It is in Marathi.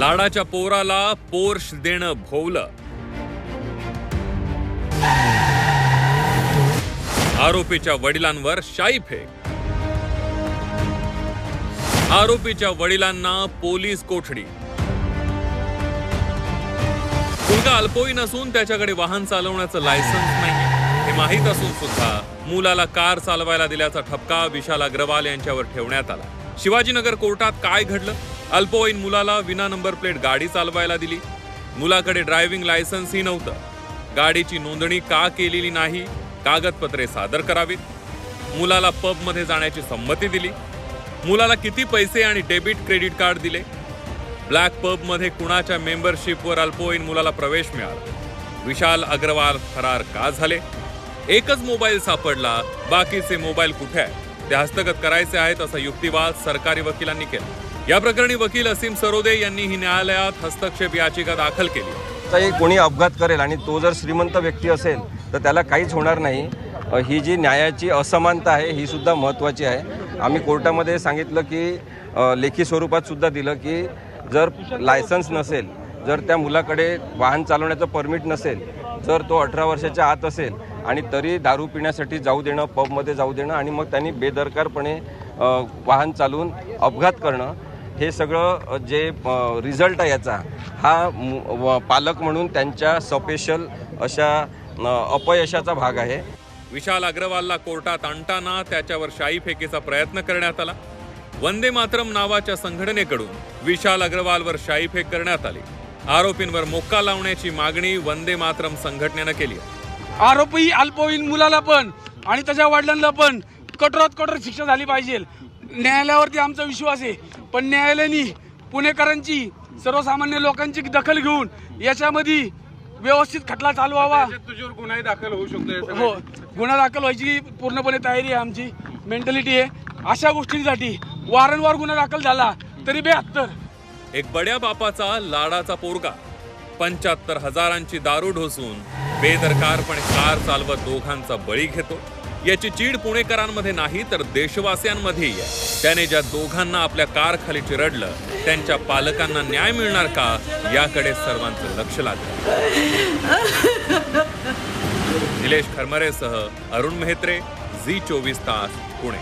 लाडाच्या पोराला पोर्श देणं भोवलं. आरोपीच्या वडिलांवर शाई फेक आरोपीच्या वडिलांना पोलीस कोठडी. मुलगा अल्पवयीन असून त्याच्याकडे वाहन चालवण्याचं लायसन्स नाही हे माहीत असून सुद्धा मुलाला कार चालवायला दिल्याचा ठपका विशाल अग्रवाल यांच्यावर ठेवण्यात आला. शिवाजीनगर कोर्टात काय घडलं? अल्पवयीन मुलाला विना नंबर प्लेट गाडी चालवायला दिली. मुलाकडे ड्रायव्हिंग लायसन्सही नव्हतं. गाडीची नोंदणी का केलेली नाही कागदपत्रे सादर करावीत. मुलाला पबमध्ये जाण्याची संमती दिली. मुलाला किती पैसे आणि डेबिट क्रेडिट कार्ड दिले? ब्लॅक पबमध्ये कुणाच्या मेंबरशिपवर अल्पवयीन मुलाला प्रवेश मिळाला? विशाल अग्रवाल फरार का झाले? एकच मोबाईल सापडला बाकीचे मोबाईल कुठे आहे ते हस्तगत करायचे आहेत असा युक्तिवाद सरकारी वकिलांनी केला. या प्रकरणी वकील असीम सरोदे यांनी ही न्यायालयात हस्तक्षेप याचिका दाखल केली. कोणी अपघात करेल आणि तो जर श्रीमंत व्यक्ती असेल तर त्याला काहीच होणार नाही. ही जी न्यायाची असमानता आहे ही सुद्धा महत्त्वाची आहे. आम्ही कोर्टामध्ये सांगितलं की लेखी स्वरूपात सुद्धा दिलं की जर लायसन्स नसेल जर त्या मुलाकडे वाहन चालवण्याचं परमिट नसेल जर तो अठरा वर्षाच्या आत असेल आणि तरी दारू पिण्यासाठी जाऊ देणं पबमध्ये जाऊ देणं आणि मग त्यांनी बेदरकारपणे वाहन चालवून अपघात करणं हे सगळं जे रिझल्ट आहे याचा हा पालक म्हणून त्यांच्या सपेशल अशा अपयशाचा भाग आहे. विशाल अग्रवालला कोर्टात आणताना त्याच्यावर शाई फेकीचा प्रयत्न करण्यात आला. वंदे मातरम नावाच्या संघटनेकडून विशाल अग्रवालवर शाई फेक करण्यात आली. आरोपींवर मोक्का लावण्याची मागणी वंदे मातरम संघटनेनं केली आरोपी अल्पवयीन मुलाला पण आणि त्याच्या वडिलांना पण कठोरात कठोर शिक्षा झाली पाहिजे. न्यायालयावरती आमचा विश्वास आहे. पण न्यायालयाने पुणेकरांची सर्वसामान्य लोकांची दखल घेऊन याच्यामध्ये व्यवस्थित खटला चालवावा. तुझ्यावर गुन्हाही दाखल होऊ शकतो हो गुन्हा दाखल व्हायची पूर्णपणे तयारी आहे आमची. मेंटॅलिटी आहे. अशा गोष्टींसाठी वारंवार गुन्हा दाखल झाला तरी बेहत्तर एक बड्या बापाचा लाडाचा पोरगा पंच्याहत्तर हजारांची दारू ढोसून बेदरकारपणे कार चालवत दोघांचा बळी घेतो. याची चीड पुणेकरांमध्ये नाही तर देशवासियांमध्येही आहे. त्याने ज्या दोघांना आपल्या कार खाली चिरडलं त्यांच्या पालकांना न्याय मिळणार का याकडे सर्वांचं लक्ष लागलं. निलेश खरमरेसह अरुण मेहत्रे झी चोवीस तास पुणे.